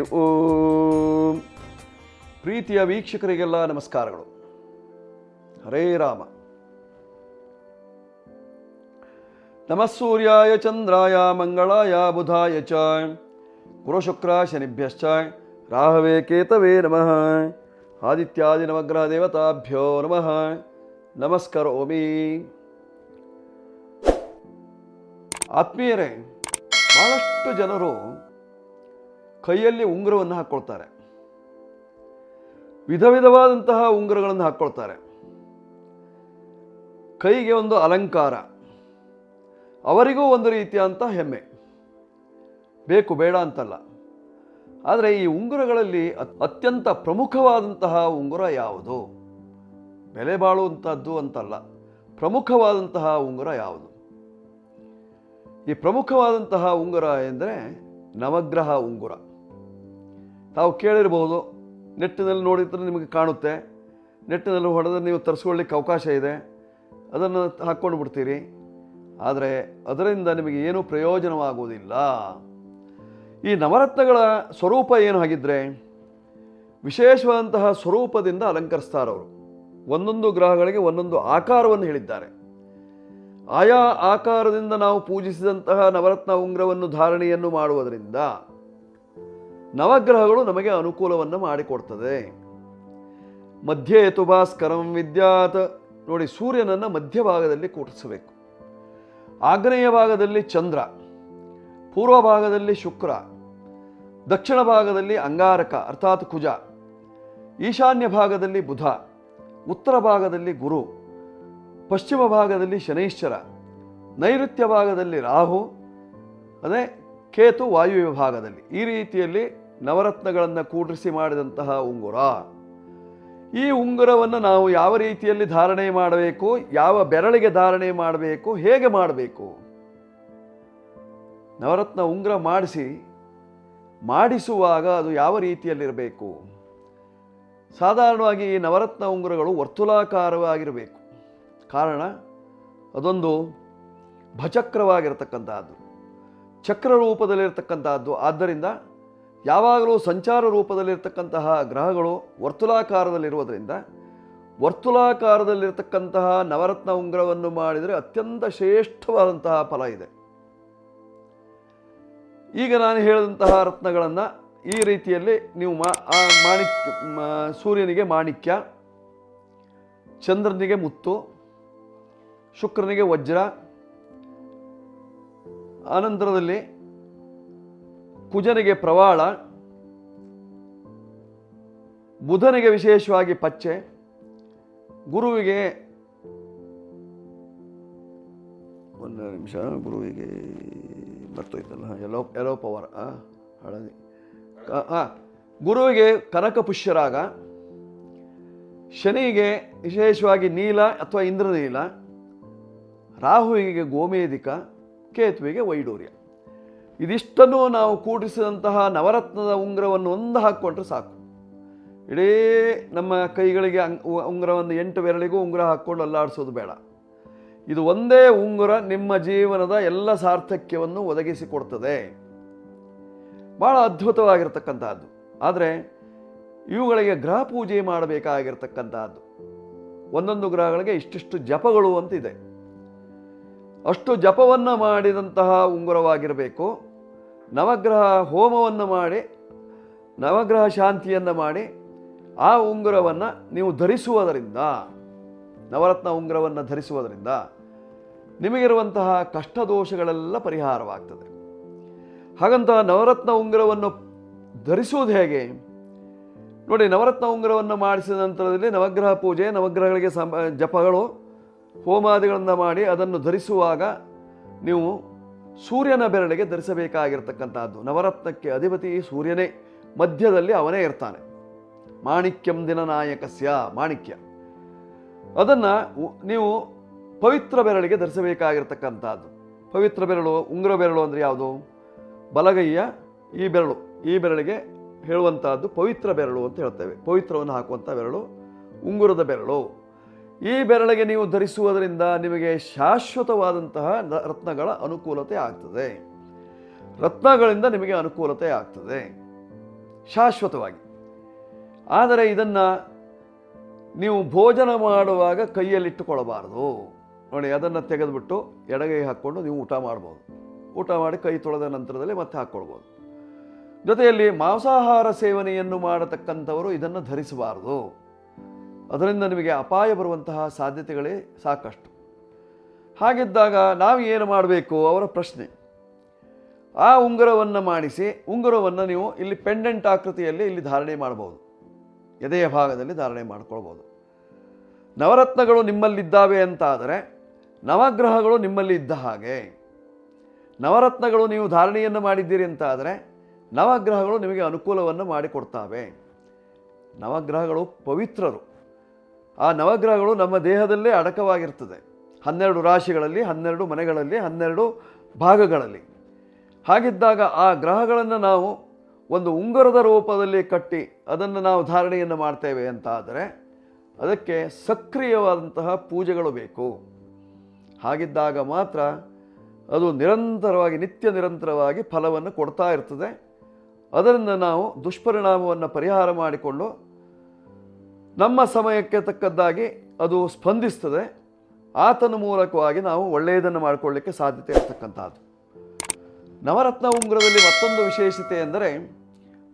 ಓಂ. ಪ್ರೀತಿಯ ವೀಕ್ಷಕರಿಗೆಲ್ಲ ನಮಸ್ಕಾರಗಳು. ಹರೇ ರಾಮ. ನಮಃ ಸೂರ್ಯಾಯ ಚಂದ್ರಾಯ ಮಂಗಳಾಯ ಬುಧಾಯ ಚ. ಗುರುಶುಕ್ರ ಶನಿಭ್ಯಶ್ಚ. ರಾಹವೇ ಕೇತವೇ ನಮಃ. ಆದಿತ್ಯಾದಿ ನವಗ್ರಹ ದೇವತಾಭ್ಯೋ ನಮಃ. ನಮಸ್ಕರೋಮಿ ಆತ್ಮೀಯರೇ, ಬಹಳಷ್ಟು ಜನರು ಕೈಯಲ್ಲಿ ಉಂಗುರವನ್ನು ಹಾಕ್ಕೊಳ್ತಾರೆ. ವಿಧ ವಿಧವಾದಂತಹ ಉಂಗುರಗಳನ್ನು ಹಾಕ್ಕೊಳ್ತಾರೆ. ಕೈಗೆ ಒಂದು ಅಲಂಕಾರ, ಅವರಿಗೂ ಒಂದು ರೀತಿಯಾದಂಥ ಹೆಮ್ಮೆ. ಬೇಕು, ಬೇಡ ಅಂತಲ್ಲ. ಆದರೆ ಈ ಉಂಗುರಗಳಲ್ಲಿ ಅತ್- ಅತ್ಯಂತ ಪ್ರಮುಖವಾದಂತಹ ಉಂಗುರ ಯಾವುದು? ಬೆಲೆ ಬಾಳುವಂಥದ್ದು ಅಂತಲ್ಲ, ಪ್ರಮುಖವಾದಂತಹ ಉಂಗುರ ಯಾವುದು? ಈ ಪ್ರಮುಖವಾದಂತಹ ಉಂಗುರ ಎಂದರೆ ನವಗ್ರಹ ಉಂಗುರ. ತಾವು ಕೇಳಿರ್ಬೋದು, ನೆಟ್ಟಿನಲ್ಲಿ ನೋಡಿದ್ರೆ ನಿಮಗೆ ಕಾಣುತ್ತೆ. ನೆಟ್ಟಿನಲ್ಲಿ ಹೊಡೆದ್ರೆ ನೀವು ತರಿಸ್ಕೊಳ್ಳಿಕ್ಕೆ ಅವಕಾಶ ಇದೆ. ಅದನ್ನು ಹಾಕ್ಕೊಂಡು ಬಿಡ್ತೀರಿ. ಆದರೆ ಅದರಿಂದ ನಿಮಗೆ ಏನೂ ಪ್ರಯೋಜನವಾಗುವುದಿಲ್ಲ. ಈ ನವರತ್ನಗಳ ಸ್ವರೂಪ ಏನು ಆಗಿದ್ದರೆ ವಿಶೇಷವಾದಂತಹ ಸ್ವರೂಪದಿಂದ ಅಲಂಕರಿಸ್ತಾರವರು. ಒಂದೊಂದು ಗ್ರಹಗಳಿಗೆ ಒಂದೊಂದು ಆಕಾರವನ್ನು ಹೇಳಿದ್ದಾರೆ. ಆಯಾ ಆಕಾರದಿಂದ ನಾವು ಪೂಜಿಸಿದಂತಹ ನವರತ್ನ ಉಂಗ್ರವನ್ನು ಧಾರಣೆಯನ್ನು ಮಾಡುವುದರಿಂದ ನವಗ್ರಹಗಳು ನಮಗೆ ಅನುಕೂಲವನ್ನು ಮಾಡಿಕೊಡ್ತದೆ. ಮಧ್ಯೆ ತುಭಾಸ್ಕರಂ ವಿದ್ಯಾತ್. ನೋಡಿ, ಸೂರ್ಯನನ್ನು ಮಧ್ಯಭಾಗದಲ್ಲಿ ಕೂಟಿಸಬೇಕು ಆಗ್ನೇಯ ಭಾಗದಲ್ಲಿ ಚಂದ್ರ, ಪೂರ್ವ ಭಾಗದಲ್ಲಿ ಶುಕ್ರ, ದಕ್ಷಿಣ ಭಾಗದಲ್ಲಿ ಅಂಗಾರಕ ಅರ್ಥಾತ್ ಕುಜ, ಈಶಾನ್ಯ ಭಾಗದಲ್ಲಿ ಬುಧ, ಉತ್ತರ ಭಾಗದಲ್ಲಿ ಗುರು, ಪಶ್ಚಿಮ ಭಾಗದಲ್ಲಿ ಶನೈಶ್ಚರ, ನೈಋತ್ಯ ಭಾಗದಲ್ಲಿ ರಾಹು, ಅದೇ ಕೇತು ವಾಯು ವಿಭಾಗದಲ್ಲಿ ಈ ರೀತಿಯಲ್ಲಿ ನವರತ್ನಗಳನ್ನು ಕೂಡಿಸಿ ಮಾಡಿದಂತಹ ಉಂಗುರ. ಈ ಉಂಗುರವನ್ನು ನಾವು ಯಾವ ರೀತಿಯಲ್ಲಿ ಧಾರಣೆ ಮಾಡಬೇಕು, ಯಾವ ಬೆರಳಿಗೆ ಧಾರಣೆ ಮಾಡಬೇಕು, ಹೇಗೆ ಮಾಡಬೇಕು? ನವರತ್ನ ಉಂಗುರ ಮಾಡಿಸಿ, ಮಾಡಿಸುವಾಗ ಅದು ಯಾವ ರೀತಿಯಲ್ಲಿರಬೇಕು? ಸಾಧಾರಣವಾಗಿ ಈ ನವರತ್ನ ಉಂಗುರಗಳು ವರ್ತುಲಾಕಾರವಾಗಿರಬೇಕು. ಕಾರಣ, ಅದೊಂದು ಭಚಕ್ರವಾಗಿರತಕ್ಕಂತಹದ್ದು. ಚಕ್ರ ರೂಪದಲ್ಲಿರ್ತಕ್ಕಂತಹದ್ದು ಆದ್ದರಿಂದ ಯಾವಾಗಲೂ ಸಂಚಾರ ರೂಪದಲ್ಲಿರ್ತಕ್ಕಂತಹ ಗ್ರಹಗಳು ವರ್ತುಲಾಕಾರದಲ್ಲಿರುವುದರಿಂದ ವರ್ತುಲಾಕಾರದಲ್ಲಿರ್ತಕ್ಕಂತಹ ನವರತ್ನ ಉಂಗ್ರವನ್ನು ಮಾಡಿದರೆ ಅತ್ಯಂತ ಶ್ರೇಷ್ಠವಾದಂತಹ ಫಲ ಇದೆ. ಈಗ ನಾನು ಹೇಳಿದಂತಹ ರತ್ನಗಳನ್ನು ಈ ರೀತಿಯಲ್ಲಿ ನೀವು ಮಾಣಿಕ್ಯ ಸೂರ್ಯನಿಗೆ ಮಾಣಿಕ್ಯ, ಚಂದ್ರನಿಗೆ ಮುತ್ತು, ಶುಕ್ರನಿಗೆ ವಜ್ರ ಆನಂತರದಲ್ಲಿ ಕುಜನಿಗೆ ಪ್ರವಾಳ, ಬುಧನಿಗೆ ವಿಶೇಷವಾಗಿ ಪಚ್ಚೆ, ಗುರುವಿಗೆ ಒಂದು ನಿಮಿಷ, ಗುರುವಿಗೆ ಬರ್ತೋಯ್ತಲ್ಲ ಎಲ್ಲೋ ಎಲ್ಲೋ ಪವರ್ ಹಳದಿ. ಹಾಂ ಗುರುವಿಗೆ ಕನಕ ಪುಷ್ಯರಾಗ, ಶನಿಗೆ ವಿಶೇಷವಾಗಿ ನೀಲ ಅಥವಾ ಇಂದ್ರನೀಲ, ರಾಹುವಿಗೆ ಗೋಮೇಧಿಕ ಕೇತುವಿಗೆ ವೈಡೂರ್ಯ. ಇದಿಷ್ಟನ್ನು ನಾವು ಕೂಡಿಸಿದಂತಹ ನವರತ್ನದ ಉಂಗುರವನ್ನು ಒಂದು ಹಾಕ್ಕೊಂಡ್ರೆ ಸಾಕು. ಇಡೀ ನಮ್ಮ ಕೈಗಳಿಗೆ ಉಂಗ್ರವನ್ನು ಎಂಟು ಬೆರಳಿಗೂ ಉಂಗುರ ಹಾಕ್ಕೊಂಡು ಅಲ್ಲಾಡಿಸೋದು ಬೇಡ. ಇದು ಒಂದೇ ಉಂಗುರ ನಿಮ್ಮ ಜೀವನದ ಎಲ್ಲ ಸಾರ್ಥಕ್ಯವನ್ನು ಒದಗಿಸಿಕೊಡ್ತದೆ ಭಾಳ ಅದ್ಭುತವಾಗಿರ್ತಕ್ಕಂಥದ್ದು ಆದರೆ ಇವುಗಳಿಗೆ ಗ್ರಹ ಪೂಜೆ ಮಾಡಬೇಕಾಗಿರ್ತಕ್ಕಂಥದ್ದು ಒಂದೊಂದು ಗ್ರಹಗಳಿಗೆ ಇಷ್ಟಿಷ್ಟು ಜಪಗಳು ಅಂತ ಇದೆ. ಅಷ್ಟು ಜಪವನ್ನು ಮಾಡಿದಂತಹ ಉಂಗುರವಾಗಿರಬೇಕು. ನವಗ್ರಹ ಹೋಮವನ್ನು ಮಾಡಿ, ನವಗ್ರಹ ಶಾಂತಿಯನ್ನು ಮಾಡಿ, ಆ ಉಂಗುರವನ್ನು ನೀವು ಧರಿಸುವುದರಿಂದ, ನವರತ್ನ ಉಂಗುರವನ್ನು ಧರಿಸುವುದರಿಂದ ನಿಮಗಿರುವಂತಹ ಕಷ್ಟ ದೋಷಗಳೆಲ್ಲ ಪರಿಹಾರವಾಗ್ತದೆ. ಹಾಗಂತ ನವರತ್ನ ಉಂಗುರವನ್ನು ಧರಿಸುವುದು ಹೇಗೆ? ನೋಡಿ, ನವರತ್ನ ಉಂಗುರವನ್ನು ಮಾಡಿಸಿದ ನಂತರದಲ್ಲಿ ನವಗ್ರಹ ಪೂಜೆ, ನವಗ್ರಹಗಳಿಗೆ ಸಂ ಜಪಗಳು ಹೋಮಾದಿಗಳನ್ನು ಮಾಡಿ ಅದನ್ನು ಧರಿಸುವಾಗ ನೀವು ಸೂರ್ಯನ ಬೆರಳಿಗೆ ಧರಿಸಬೇಕಾಗಿರ್ತಕ್ಕಂಥದ್ದು. ನವರತ್ನಕ್ಕೆ ಅಧಿಪತಿ ಸೂರ್ಯನೇ, ಮಧ್ಯದಲ್ಲಿ ಅವನೇ ಇರ್ತಾನೆ. ಮಾಣಿಕ್ಯಂ ದಿನನಾಯಕಸ್ಯ, ಮಾಣಿಕ್ಯ. ಅದನ್ನು ನೀವು ಪವಿತ್ರ ಬೆರಳಿಗೆ ಧರಿಸಬೇಕಾಗಿರ್ತಕ್ಕಂಥದ್ದು. ಪವಿತ್ರ ಬೆರಳು, ಉಂಗುರ ಬೆರಳು ಅಂದರೆ ಯಾವುದು? ಬಲಗೈಯ ಈ ಬೆರಳು, ಈ ಬೆರಳಿಗೆ ಹೇಳುವಂತಹದ್ದು ಪವಿತ್ರ ಬೆರಳು ಅಂತ ಹೇಳ್ತೇವೆ. ಪವಿತ್ರವನ್ನು ಹಾಕುವಂಥ ಬೆರಳು, ಉಂಗುರದ ಬೆರಳು. ಈ ಬೆರಳಿಗೆ ನೀವು ಧರಿಸುವುದರಿಂದ ನಿಮಗೆ ಶಾಶ್ವತವಾದಂತಹ ರತ್ನಗಳ ಅನುಕೂಲತೆ ಆಗ್ತದೆ. ರತ್ನಗಳಿಂದ ನಿಮಗೆ ಅನುಕೂಲತೆ ಆಗ್ತದೆ. ಶಾಶ್ವತವಾಗಿ. ಆದರೆ ಇದನ್ನು ನೀವು ಭೋಜನ ಮಾಡುವಾಗ ಕೈಯಲ್ಲಿಟ್ಟುಕೊಳ್ಳಬಾರದು. ನೋಡಿ, ಅದನ್ನು ತೆಗೆದುಬಿಟ್ಟು ಎಡಗೈ ಹಾಕ್ಕೊಂಡು ನೀವು ಊಟ ಮಾಡ್ಬೋದು. ಊಟ ಮಾಡಿ ಕೈ ತೊಳೆದ ನಂತರದಲ್ಲಿ ಮತ್ತೆ ಹಾಕ್ಕೊಳ್ಬೋದು. ಜೊತೆಯಲ್ಲಿ ಮಾಂಸಾಹಾರ ಸೇವನೆಯನ್ನು ಮಾಡತಕ್ಕಂಥವರು ಇದನ್ನು ಧರಿಸಬಾರದು. ಅದರಿಂದ ನಿಮಗೆ ಅಪಾಯ ಬರುವಂತಹ ಸಾಧ್ಯತೆಗಳೇ ಸಾಕಷ್ಟು. ಹಾಗಿದ್ದಾಗ ನಾವು ಏನು ಮಾಡಬೇಕು? ಅವರ ಪ್ರಶ್ನೆ. ಆ ಉಂಗುರವನ್ನು ಮಾಡಿಸಿ, ಉಂಗುರವನ್ನು ನೀವು ಇಲ್ಲಿ ಪೆಂಡೆಂಟ್ ಆಕೃತಿಯಲ್ಲಿ ಇಲ್ಲಿ ಧಾರಣೆ ಮಾಡಬಹುದು. ಎದೆಯ ಭಾಗದಲ್ಲಿ ಧಾರಣೆ ಮಾಡ್ಕೊಳ್ಬೋದು ನವರತ್ನಗಳು ನಿಮ್ಮಲ್ಲಿದ್ದಾವೆ ಅಂತಾದರೆ, ನವಗ್ರಹಗಳು ನಿಮ್ಮಲ್ಲಿ ಇದ್ದ ಹಾಗೆ. ನವರತ್ನಗಳು ನೀವು ಧಾರಣೆಯನ್ನು ಮಾಡಿದ್ದೀರಿ ಅಂತಾದರೆ, ನವಗ್ರಹಗಳು ನಿಮಗೆ ಅನುಕೂಲವನ್ನು ಮಾಡಿಕೊಡ್ತಾವೆ. ನವಗ್ರಹಗಳು ಪವಿತ್ರರು. ಆ ನವಗ್ರಹಗಳು ನಮ್ಮ ದೇಹದಲ್ಲೇ ಅಡಕವಾಗಿರ್ತದೆ. ಹನ್ನೆರಡು ರಾಶಿಗಳಲ್ಲಿ, ಹನ್ನೆರಡು ಮನೆಗಳಲ್ಲಿ, ಹನ್ನೆರಡು ಭಾಗಗಳಲ್ಲಿ. ಹಾಗಿದ್ದಾಗ ಆ ಗ್ರಹಗಳನ್ನು ನಾವು ಒಂದು ಉಂಗುರದ ರೂಪದಲ್ಲಿ ಕಟ್ಟಿ ಅದನ್ನು ನಾವು ಧಾರಣೆಯನ್ನು ಮಾಡ್ತೇವೆ ಅಂತ ಆದರೆ ಅದಕ್ಕೆ ಸಕ್ರಿಯವಾದಂತಹ ಪೂಜೆಗಳು ಬೇಕು. ಹಾಗಿದ್ದಾಗ ಮಾತ್ರ ಅದು ನಿರಂತರವಾಗಿ, ನಿತ್ಯ ನಿರಂತರವಾಗಿ ಫಲವನ್ನು ಕೊಡ್ತಾ ಇರ್ತದೆ. ಅದರಿಂದ ನಾವು ದುಷ್ಪರಿಣಾಮವನ್ನು ಪರಿಹಾರ ಮಾಡಿಕೊಂಡು ನಮ್ಮ ಸಮಯಕ್ಕೆ ತಕ್ಕದ್ದಾಗಿ ಅದು ಸ್ಪಂದಿಸ್ತದೆ. ಆತನ ಮೂಲಕವಾಗಿ ನಾವು ಒಳ್ಳೆಯದನ್ನು ಮಾಡಿಕೊಳ್ಳಿಕ್ಕೆ ಸಾಧ್ಯತೆ ಇರತಕ್ಕಂಥದ್ದು. ನವರತ್ನ ಉಂಗುರದಲ್ಲಿ ಮತ್ತೊಂದು ವಿಶೇಷತೆ ಎಂದರೆ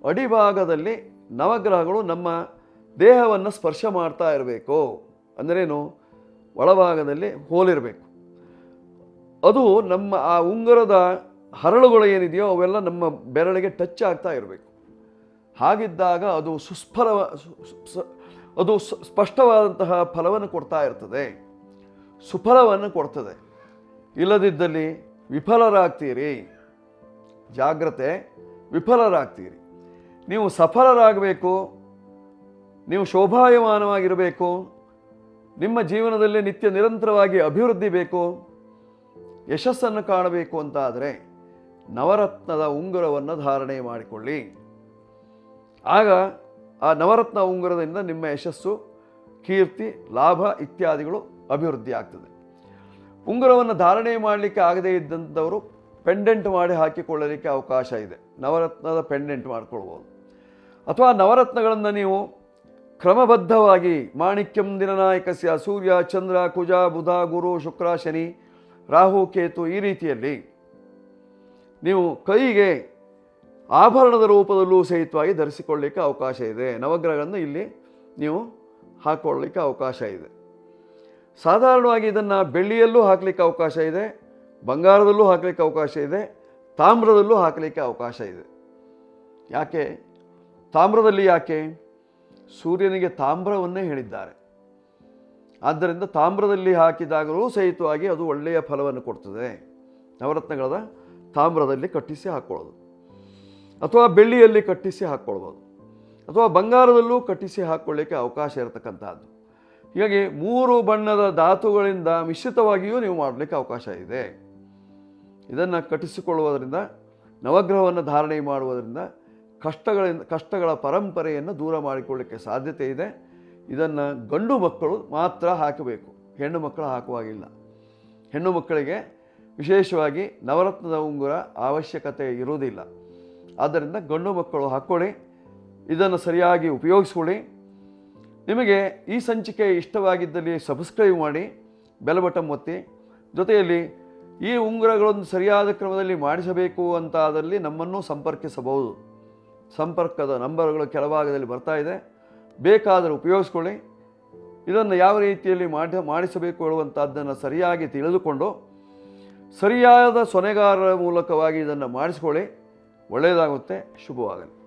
ಅಡಿಭಾಗದಲ್ಲಿ ನವಗ್ರಹಗಳು ನಮ್ಮ ದೇಹವನ್ನು ಸ್ಪರ್ಶ ಮಾಡ್ತಾ ಇರಬೇಕು. ಅಂದರೇನು? ಒಳಭಾಗದಲ್ಲಿ ಹೋಲಿರಬೇಕು. ಅದು ನಮ್ಮ ಆ ಉಂಗುರದ ಹರಳುಗಳು ಏನಿದೆಯೋ ಅವೆಲ್ಲ ನಮ್ಮ ಬೆರಳಿಗೆ ಟಚ್ ಆಗ್ತಾ ಇರಬೇಕು. ಹಾಗಿದ್ದಾಗ ಅದು ಸುಸ್ಫಲ ಅದು ಸ್ಪಷ್ಟವಾದಂತಹ ಫಲವನ್ನು ಕೊಡ್ತಾ ಇರ್ತದೆ. ಸುಫಲವನ್ನು ಕೊಡ್ತದೆ. ಇಲ್ಲದಿದ್ದಲ್ಲಿ ವಿಫಲರಾಗ್ತೀರಿ. ಜಾಗ್ರತೆ, ವಿಫಲರಾಗ್ತೀರಿ. ನೀವು ಸಫಲರಾಗಬೇಕು, ನೀವು ಶೋಭಾಯಮಾನವಾಗಿರಬೇಕು, ನಿಮ್ಮ ಜೀವನದಲ್ಲಿ ನಿತ್ಯ ನಿರಂತರವಾಗಿ ಅಭಿವೃದ್ಧಿ ಬೇಕು, ಯಶಸ್ಸನ್ನು ಕಾಣಬೇಕು ಅಂತಾದರೆ ನವರತ್ನದ ಉಂಗುರವನ್ನು ಧಾರಣೆ ಮಾಡಿಕೊಳ್ಳಿ. ಆಗ ಆ ನವರತ್ನ ಉಂಗುರದಿಂದ ನಿಮ್ಮ ಯಶಸ್ಸು, ಕೀರ್ತಿ, ಲಾಭ ಇತ್ಯಾದಿಗಳು ಅಭಿವೃದ್ಧಿ ಆಗ್ತದೆ. ಉಂಗುರವನ್ನು ಧಾರಣೆ ಮಾಡಲಿಕ್ಕೆ ಆಗದೇ ಇದ್ದಂಥವರು ಪೆಂಡೆಂಟ್ ಮಾಡಿ ಹಾಕಿಕೊಳ್ಳಲಿಕ್ಕೆ ಅವಕಾಶ ಇದೆ. ನವರತ್ನದ ಪೆಂಡೆಂಟ್ ಮಾಡಿಕೊಳ್ಬೋದು. ಅಥವಾ ನವರತ್ನಗಳನ್ನು ನೀವು ಕ್ರಮಬದ್ಧವಾಗಿ ಮಾಣಿಕ್ಯಂ ದಿನನಾಯಕಸ್ಯ ಸೂರ್ಯ, ಚಂದ್ರ, ಕುಜ, ಬುಧ, ಗುರು, ಶುಕ್ರ, ಶನಿ, ರಾಹು, ಕೇತು ಈ ರೀತಿಯಲ್ಲಿ ನೀವು ಕೈಗೆ ಆಭರಣದ ರೂಪದಲ್ಲೂ ಸಹಿತವಾಗಿ ಧರಿಸಿಕೊಳ್ಳಲಿಕ್ಕೆ ಅವಕಾಶ ಇದೆ. ನವಗ್ರಹಗಳನ್ನು ಇಲ್ಲಿ ನೀವು ಹಾಕೊಳ್ಳಲಿಕ್ಕೆ ಅವಕಾಶ ಇದೆ. ಸಾಧಾರಣವಾಗಿ ಇದನ್ನು ಬೆಳ್ಳಿಯಲ್ಲೂ ಹಾಕಲಿಕ್ಕೆ ಅವಕಾಶ ಇದೆ, ಬಂಗಾರದಲ್ಲೂ ಹಾಕಲಿಕ್ಕೆ ಅವಕಾಶ ಇದೆ, ತಾಮ್ರದಲ್ಲೂ ಹಾಕಲಿಕ್ಕೆ ಅವಕಾಶ ಇದೆ. ಯಾಕೆ? ತಾಮ್ರದಲ್ಲಿ ಯಾಕೆ? ಸೂರ್ಯನಿಗೆ ತಾಮ್ರವನ್ನೇ ಹೇಳಿದ್ದಾರೆ. ಆದ್ದರಿಂದ ತಾಮ್ರದಲ್ಲಿ ಹಾಕಿದಾಗಲೂ ಸಹಿತವಾಗಿ ಅದು ಒಳ್ಳೆಯ ಫಲವನ್ನು ಕೊಡ್ತದೆ. ನವರತ್ನಗಳದ ತಾಮ್ರದಲ್ಲಿ ಕಟ್ಟಿಸಿ ಹಾಕ್ಕೊಳ್ಳೋದು ಅಥವಾ ಬೆಳ್ಳಿಯಲ್ಲಿ ಕಟ್ಟಿಸಿ ಹಾಕ್ಕೊಳ್ಬೋದು. ಅಥವಾ ಬಂಗಾರದಲ್ಲೂ ಕಟ್ಟಿಸಿ ಹಾಕ್ಕೊಳ್ಳಿಕ್ಕೆ ಅವಕಾಶ ಇರತಕ್ಕಂಥದ್ದು ಹೀಗಾಗಿ ಮೂರು ಬಣ್ಣದ ಧಾತುಗಳಿಂದ ಮಿಶ್ರಿತವಾಗಿಯೂ ನೀವು ಮಾಡಲಿಕ್ಕೆ ಅವಕಾಶ ಇದೆ. ಇದನ್ನು ಕಟ್ಟಿಸಿಕೊಳ್ಳುವುದರಿಂದ, ನವಗ್ರಹವನ್ನು ಧಾರಣೆ ಮಾಡುವುದರಿಂದ ಕಷ್ಟಗಳಿಂದ, ಕಷ್ಟಗಳ ಪರಂಪರೆಯನ್ನು ದೂರ ಮಾಡಿಕೊಳ್ಳಿಕ್ಕೆ ಸಾಧ್ಯತೆ ಇದೆ. ಇದನ್ನು ಗಂಡು ಮಕ್ಕಳು ಮಾತ್ರ ಹಾಕಬೇಕು. ಹೆಣ್ಣು ಮಕ್ಕಳು ಹಾಕುವಾಗಿಲ್ಲ. ಹೆಣ್ಣು ಮಕ್ಕಳಿಗೆ ವಿಶೇಷವಾಗಿ ನವರತ್ನದ ಉಂಗುರ ಅವಶ್ಯಕತೆ ಇರುವುದಿಲ್ಲ. ಆದ್ದರಿಂದ ಗಂಡು ಮಕ್ಕಳು ಹಾಕ್ಕೊಳ್ಳಿ ಇದನ್ನು ಸರಿಯಾಗಿ ಉಪಯೋಗಿಸ್ಕೊಳ್ಳಿ. ನಿಮಗೆ ಈ ಸಂಚಿಕೆ ಇಷ್ಟವಾಗಿದ್ದಲ್ಲಿ ಸಬ್ಸ್ಕ್ರೈಬ್ ಮಾಡಿ ಬೆಲ್ ಬಟನ್ ಒತ್ತಿ. ಜೊತೆಯಲ್ಲಿ ಈ ಉಂಗುರಗಳನ್ನು ಸರಿಯಾದ ಕ್ರಮದಲ್ಲಿ ಮಾಡಿಸಬೇಕು ಅಂತಾದಲ್ಲಿ ನಮ್ಮನ್ನು ಸಂಪರ್ಕಿಸಬಹುದು. ಸಂಪರ್ಕದ ನಂಬರ್ಗಳು ಕೆಳಭಾಗದಲ್ಲಿ ಬರ್ತಾ ಇದೆ. ಬೇಕಾದರೆ ಉಪಯೋಗಿಸ್ಕೊಳ್ಳಿ. ಇದನ್ನು ಯಾವ ರೀತಿಯಲ್ಲಿ ಮಾಡಿ, ಮಾಡಿಸಬೇಕು ಹೇಳುವಂಥದ್ದನ್ನು ಸರಿಯಾಗಿ ತಿಳಿದುಕೊಂಡು, ಸರಿಯಾದ ಸೊನೆಗಾರರ ಮೂಲಕವಾಗಿ ಇದನ್ನು ಮಾಡಿಸ್ಕೊಳ್ಳಿ. ಒಳ್ಳೆಯದಾಗುತ್ತೆ ಶುಭವಾಗಲಿ.